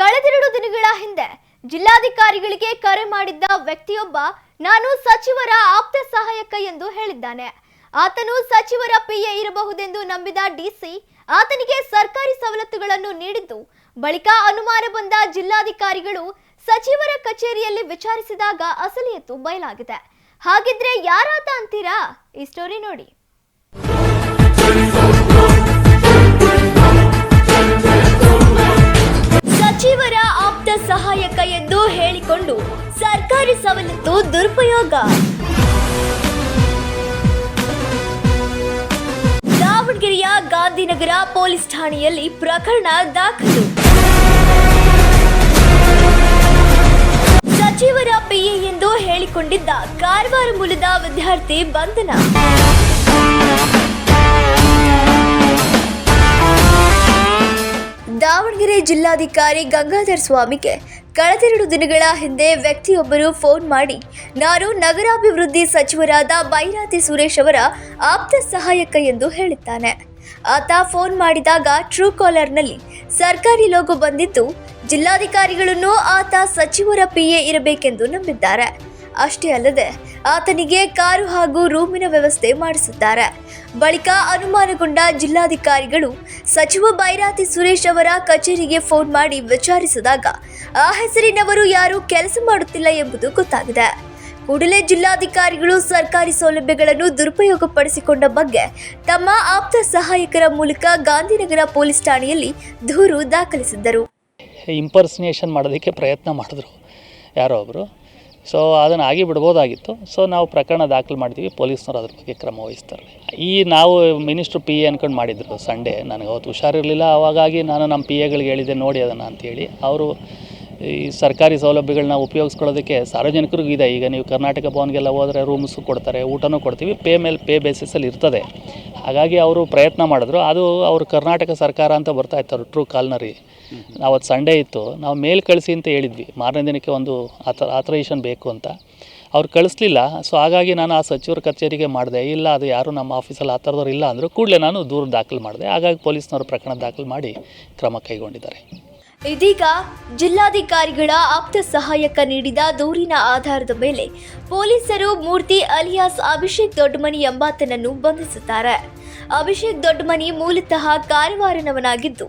ಕಳೆದೆರಡು ದಿನಗಳ ಹಿಂದೆ ಜಿಲ್ಲಾಧಿಕಾರಿಗಳಿಗೆ ಕರೆ ಮಾಡಿದ್ದ ವ್ಯಕ್ತಿಯೊಬ್ಬ ನಾನು ಸಚಿವರ ಆಪ್ತ ಸಹಾಯಕ ಎಂದು ಹೇಳಿದ್ದಾನೆ. ಆತನು ಸಚಿವರ ಪಿಎ ಇರಬಹುದೆಂದು ನಂಬಿದ ಡಿಸಿ ಆತನಿಗೆ ಸರ್ಕಾರಿ ಸವಲತ್ತುಗಳನ್ನು ನೀಡಿದ್ದು, ಬಳಿಕ ಅನುಮಾನ ಬಂದ ಜಿಲ್ಲಾಧಿಕಾರಿಗಳು ಸಚಿವರ ಕಚೇರಿಯಲ್ಲಿ ವಿಚಾರಿಸಿದಾಗ ಅಸಲಿಯತ್ತು ಬಯಲಾಗಿದೆ. ಹಾಗಿದ್ರೆ ಯಾರಾತ ಅಂತೀರಾ? ಈ ಸ್ಟೋರಿ ನೋಡಿ. ಸರ್ಕಾರಿ ಸವಲತ್ತು, ದುರುಪಯೋಗ. ದಾವಣಗೆರೆಯ ಗಾಂಧಿನಗರ ಪೊಲೀಸ್ ಠಾಣೆಯಲ್ಲಿ ಪ್ರಕರಣ ದಾಖಲು. ಸಚಿವರ ಪಿಎ ಎಂದು ಹೇಳಿಕೊಂಡಿದ್ದ ಕಾರವಾರ ಮೂಲದ ವಿದ್ಯಾರ್ಥಿ ಬಂಧನ. ದಾವಣಗೆರೆ ಜಿಲ್ಲಾಧಿಕಾರಿ ಗಂಗಾಧರ ಸ್ವಾಮಿಗೆ ಕಳೆದೆರಡು ದಿನಗಳ ಹಿಂದೆ ವ್ಯಕ್ತಿಯೊಬ್ಬರು ಫೋನ್ ಮಾಡಿ, ನಾನು ನಗರಾಭಿವೃದ್ಧಿ ಸಚಿವರಾದ ಬೈರಾತಿ ಸುರೇಶ್ ಅವರ ಆಪ್ತ ಸಹಾಯಕ ಎಂದು ಹೇಳಿದ್ದಾನೆ. ಆತ ಫೋನ್ ಮಾಡಿದಾಗ ಟ್ರೂ ಕಾಲರ್ನಲ್ಲಿ ಸರ್ಕಾರಿ ಲೋಗೋ ಬಂದಿದ್ದು, ಜಿಲ್ಲಾಧಿಕಾರಿಗಳನ್ನು ಆತ ಸಚಿವರ ಪಿಎ ಇರಬೇಕೆಂದು ನಂಬಿದ್ದಾರೆ. ಅಷ್ಟೇ ಅಲ್ಲದೆ ಆತನಿಗೆ ಕಾರು ಹಾಗೂ ರೂಮಿನ ವ್ಯವಸ್ಥೆ ಮಾಡಿಸುತ್ತಾರೆ ಬಳಿಕ ಅನುಮಾನಗೊಂಡ ಜಿಲ್ಲಾಧಿಕಾರಿಗಳು ಸಚಿವ ಬೈರಾತಿ ಸುರೇಶ್ ಅವರ ಕಚೇರಿಗೆ ಫೋನ್ ಮಾಡಿ ವಿಚಾರಿಸಿದಾಗ, ಆ ಹೆಸರಿನವರು ಯಾರೂ ಕೆಲಸ ಮಾಡುತ್ತಿಲ್ಲ ಎಂಬುದು ಗೊತ್ತಾಗಿದೆ. ಕೂಡಲೇ ಜಿಲ್ಲಾಧಿಕಾರಿಗಳು ಸರ್ಕಾರಿ ಸೌಲಭ್ಯಗಳನ್ನು ದುರುಪಯೋಗಪಡಿಸಿಕೊಂಡ ಬಗ್ಗೆ ತಮ್ಮ ಆಪ್ತ ಸಹಾಯಕರ ಮೂಲಕ ಗಾಂಧಿನಗರ ಪೊಲೀಸ್ ಠಾಣೆಯಲ್ಲಿ ದೂರು ದಾಖಲಿಸಿದ್ದರು. ಇಂಪರ್ಸನೇಷನ್ ಮಾಡೋದಕ್ಕೆ ಪ್ರಯತ್ನ ಮಾಡಿದ್ರು. ಯಾರೋ ಒಬ್ಬರು ಸೊ ಅದನ್ನು ಆಗಿ ಬಿಡ್ಬೋದಾಗಿತ್ತು. ಸೊ ನಾವು ಪ್ರಕರಣ ದಾಖಲು ಮಾಡ್ತೀವಿ. ಪೊಲೀಸ್ನವ್ರು ಅದ್ರ ಬಗ್ಗೆ ಕ್ರಮ ವಹಿಸ್ತಾರೆ. ಈ ನಾವು ಮಿನಿಸ್ಟ್ರು ಪಿ ಎ ಅನ್ಕೊಂಡು ಮಾಡಿದ್ರು ಸಂಡೇ ನನಗೆ ಅವತ್ತು ಹುಷಾರಿರಲಿಲ್ಲ. ಅವಾಗಾಗಿ ನಾನು ನಮ್ಮ ಪಿ ಎಗಳಿಗೆ ಹೇಳಿದ್ದೆ, ನೋಡಿ ಅದನ್ನು ಅಂತೇಳಿ. ಅವರು ಈ ಸರ್ಕಾರಿ ಸೌಲಭ್ಯಗಳನ್ನ ಉಪಯೋಗಿಸ್ಕೊಳ್ಳೋದಕ್ಕೆ ಸಾರ್ವಜನಿಕರಿಗೂ ಇದೆ. ಈಗ ನೀವು ಕರ್ನಾಟಕ ಭವನ್ಗೆಲ್ಲ ಹೋದರೆ ರೂಮ್ಸು ಕೊಡ್ತಾರೆ ಊಟನೂ ಕೊಡ್ತೀವಿ ಪೇ ಮೇಲೆ ಪೇ ಬೇಸಿಸಲ್ಲಿ ಇರ್ತದೆ. ಹಾಗಾಗಿ ಅವರು ಪ್ರಯತ್ನ ಮಾಡಿದ್ರು. ಅದು ಅವರು ಕರ್ನಾಟಕ ಸರ್ಕಾರ ಅಂತ ಬರ್ತಾ ಇತ್ತು ಟ್ರೂ ಕಾಲ್ನರಿ. ಅವತ್ತು ಸಂಡೇ ಇತ್ತು. ನಾವು ಮೇಲ್ ಕಳಿಸಿ ಅಂತ ಹೇಳಿದ್ವಿ. ಮಾರನೇ ದಿನಕ್ಕೆ ಒಂದು ಆಥ ಆಥರೈಸೇಷನ್ ಬೇಕು ಅಂತ. ಅವ್ರು ಕಳಿಸ್ಲಿಲ್ಲ. ಸೊ ಹಾಗಾಗಿ ನಾನು ಆ ಸಚಿವರ ಕಚೇರಿಗೆ ಮಾಡಿದೆ. ಇಲ್ಲ ಅದು ಯಾರು ನಮ್ಮ ಆಫೀಸಲ್ಲಿ ಆ ಥರದವ್ರು ಇಲ್ಲ ಅಂದರು ಕೂಡಲೇ ನಾನು ದೂರು ದಾಖಲು ಮಾಡಿದೆ. ಹಾಗಾಗಿ ಪೊಲೀಸ್ನವರು ಪ್ರಕರಣ ದಾಖಲು ಮಾಡಿ ಕ್ರಮ ಕೈಗೊಂಡಿದ್ದಾರೆ. ಇದೀಗ ಜಿಲ್ಲಾಧಿಕಾರಿಗಳ ಆಪ್ತ ಸಹಾಯಕ ನೀಡಿದ ದೂರಿನ ಆಧಾರದ ಮೇಲೆ ಪೊಲೀಸರು ಮೂರ್ತಿ ಅಲಿಯಾಸ್ ಅಭಿಷೇಕ್ ದೊಡ್ಡಮನಿ ಎಂಬಾತನನ್ನು ಬಂಧಿಸುತ್ತಾರೆ. ಅಭಿಷೇಕ್ ದೊಡ್ಡಮನಿ ಮೂಲತಃ ಕಾರವಾರನವನಾಗಿದ್ದು,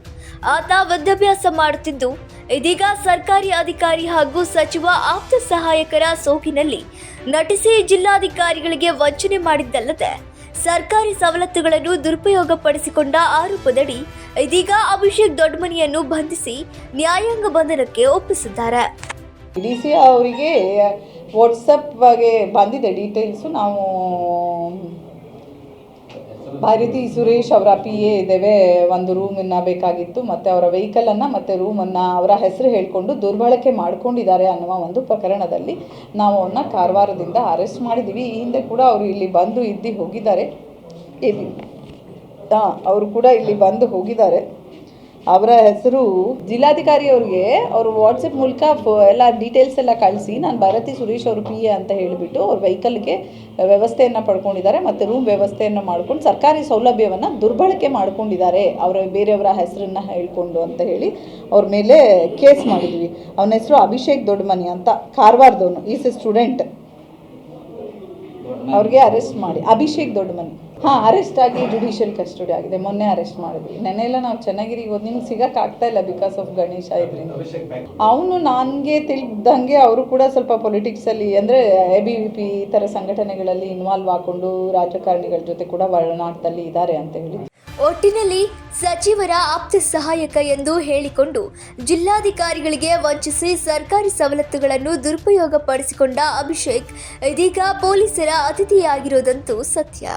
ಆತ ವಿದ್ಯಾಭ್ಯಾಸ ಮಾಡುತ್ತಿದ್ದು ಇದೀಗ ಸರ್ಕಾರಿ ಅಧಿಕಾರಿ ಹಾಗೂ ಸಚಿವ ಆಪ್ತ ಸಹಾಯಕರ ಸೋಗಿನಲ್ಲಿ ನಟಿಸಿ ಜಿಲ್ಲಾಧಿಕಾರಿಗಳಿಗೆ ವಂಚನೆ ಮಾಡಿದ್ದಲ್ಲದೆ ಸರ್ಕಾರಿ ಸವಲತ್ತುಗಳನ್ನು ದುರುಪಯೋಗಪಡಿಸಿಕೊಂಡ ಆರೋಪದಡಿ ಇದೀಗ ಅಭಿಷೇಕ್ ದೊಡ್ಡಮನಿಯನ್ನು ಬಂಧಿಸಿ ನ್ಯಾಯಾಂಗ ಬಂಧನಕ್ಕೆ ಒಪ್ಪಿಸಿದ್ದಾರೆ. ಅವರಿಗೆ ಬಗ್ಗೆ ಬಂದಿದೆ ಡೀಟೇಲ್ಸು ನಾವು ಭಾರತಿ ಸುರೇಶ್ ಅವರ ಪಿ ಎ ಇದ್ದೇವೆ ಒಂದು ರೂಮನ್ನು ಬೇಕಾಗಿತ್ತು, ಮತ್ತು ಅವರ ವೆಹಿಕಲನ್ನು ಮತ್ತು ರೂಮನ್ನು ಅವರ ಹೆಸರು ಹೇಳಿಕೊಂಡು ದುರ್ಬಳಕೆ ಮಾಡ್ಕೊಂಡಿದ್ದಾರೆ ಅನ್ನುವ ಒಂದು ಪ್ರಕರಣದಲ್ಲಿ ನಾವು ಅವನ್ನ ಕಾರವಾರದಿಂದ ಅರೆಸ್ಟ್ ಮಾಡಿದ್ದೀವಿ. ಈ ಹಿಂದೆ ಕೂಡ ಅವರು ಇಲ್ಲಿ ಬಂದು ಇದ್ದು ಹೋಗಿದ್ದಾರೆ. ಅವರು ಕೂಡ ಇಲ್ಲಿ ಬಂದು ಹೋಗಿದ್ದಾರೆ. ಅವರ ಹೆಸರು ಜಿಲ್ಲಾಧಿಕಾರಿ ಅವ್ರಿಗೆ ಅವರು ವಾಟ್ಸಪ್ ಮೂಲಕ ಎಲ್ಲ ಡೀಟೇಲ್ಸ್ ಎಲ್ಲ ಕಳಿಸಿ ನಾನು ಭಾರತಿ ಸುರೇಶ್ ಅವರು ಪಿ ಎ ಅಂತ ಹೇಳಿಬಿಟ್ಟು ಅವ್ರ ವೆಹಿಕಲ್ಗೆ ವ್ಯವಸ್ಥೆಯನ್ನು ಪಡ್ಕೊಂಡಿದ್ದಾರೆ ಮತ್ತು ರೂಮ್ ವ್ಯವಸ್ಥೆಯನ್ನು ಮಾಡ್ಕೊಂಡು ಸರ್ಕಾರಿ ಸೌಲಭ್ಯವನ್ನು ದುರ್ಬಳಕೆ ಮಾಡ್ಕೊಂಡಿದ್ದಾರೆ. ಅವರ ಬೇರೆಯವರ ಹೆಸರನ್ನ ಹೇಳ್ಕೊಂಡು ಅಂತ ಹೇಳಿ ಅವ್ರ ಮೇಲೆ ಕೇಸ್ ಮಾಡಿದ್ವಿ. ಅವನ ಹೆಸರು ಅಭಿಷೇಕ್ ದೊಡ್ಡಮನಿ ಅಂತ ಕಾರವಾರದವನು ಈಸ್ ಎ ಸ್ಟೂಡೆಂಟ್ ಅವ್ರಿಗೆ ಅರೆಸ್ಟ್ ಮಾಡಿ. ಅಭಿಷೇಕ್ ದೊಡ್ಡಮನಿ ಹಾಂ ಅರೆಸ್ಟ್ ಆಗಿ ಜುಡಿಷಿಯಲ್ ಕಸ್ಟಡಿ ಆಗಿದೆ. ಮೊನ್ನೆ ಅರೆಸ್ಟ್ ಮಾಡಿದ್ವಿ. ನೆನ್ನೆಲ್ಲ ನಾವು ಚೆನ್ನಾಗಿರಿ ಹೋದ್ ನಿಮ್ಗೆ ಸಿಗಕ್ಕೆ ಆಗ್ತಾ ಇಲ್ಲ ಬಿಕಾಸ್ ಆಫ್ ಗಣೇಶ ಇದ್ರಿಂದ. ಅವನು ನನಗೆ ತಿಳಿದಂಗೆ ಅವರು ಕೂಡ ಸ್ವಲ್ಪ ಪೊಲಿಟಿಕ್ಸಲ್ಲಿ ಅಂದರೆ ಎ ಬಿ ವಿ ಪಿ ಈ ಥರ ಸಂಘಟನೆಗಳಲ್ಲಿ ಇನ್ವಾಲ್ವ್ ಹಾಕೊಂಡು ರಾಜಕಾರಣಿಗಳ ಜೊತೆ ಕೂಡ ಒಳನಾಟದಲ್ಲಿ ಇದ್ದಾರೆ ಅಂತ ಹೇಳಿ. ಒಟ್ಟಿನಲ್ಲಿ ಸಚಿವರ ಆಪ್ತ ಸಹಾಯಕ ಎಂದು ಹೇಳಿಕೊಂಡು ಜಿಲ್ಲಾಧಿಕಾರಿಗಳಿಗೆ ವಂಚಿಸಿ ಸರ್ಕಾರಿ ಸವಲತ್ತುಗಳನ್ನು ದುರುಪಯೋಗಪಡಿಸಿಕೊಂಡ ಅಭಿಷೇಕ್ ಇದೀಗ ಪೊಲೀಸರ ಅತಿಥಿಯಾಗಿರೋದಂತೂ ಸತ್ಯ.